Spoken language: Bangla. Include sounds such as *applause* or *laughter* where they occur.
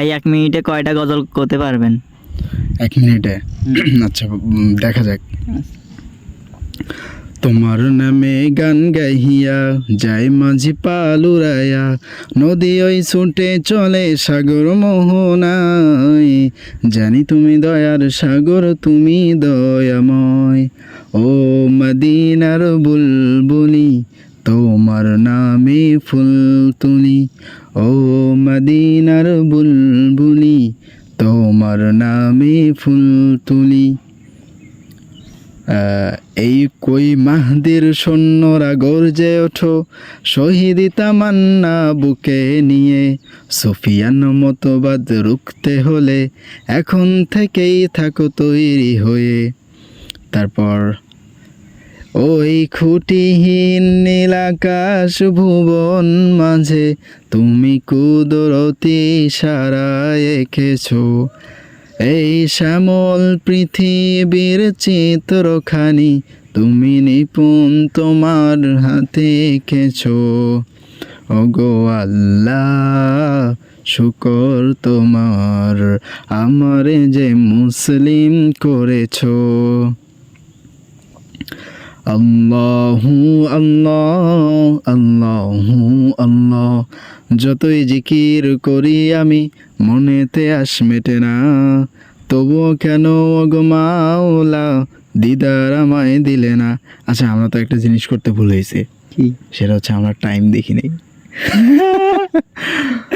ভাই এক মিনিটে কয়টা গজল করতে পারবেন? এক মিনিটে? আচ্ছা দেখা যাক। তোমার নামে গান গাইয়া যায় মাঝি পালুরায়া নদী ওই ছুটে চলে সাগর মোহনায়। জানি তুমি দয়ার সাগর তুমি দয়াময়। ও মদিনার বুলবুলি তোমার নামে ফুল তুলি। ও মদিনার বুলবুলি তোমার নামে ফুল তুলি। এই কই মাহদির সৈন্যরা গর্জে ওঠো, শহীদ তামান্না বুকে নিয়ে। সুফিয়ান মতবাদ রুখতে হলে এখন থেকেই থাকো তৈরি হয়ে। তারপর ওই খুঁটিহীন নীল আকাশ ভুবন মাঝে তুমি কুদরতি সারা এঁকেছো। এই শ্যামল পৃথিবীর চিত্রখানি, তুমি নিপুণ তোমার হাতে এঁকেছো। ওগো আল্লাহ, শুকর তোমার, আমারে যে মুসলিম করেছ। আল্লাহু আল্লাহ আল্লাহু আল্লাহ যতই জিকির করি আমি মনেতে আস মেটে না। তবুও কেন গো মাওলা দিদার আমায় দিলে না? আচ্ছা আমরা তো একটা জিনিস করতে ভুল হয়েছে। কি? সেটা হচ্ছে আমরা টাইম দেখি নেই। *laughs*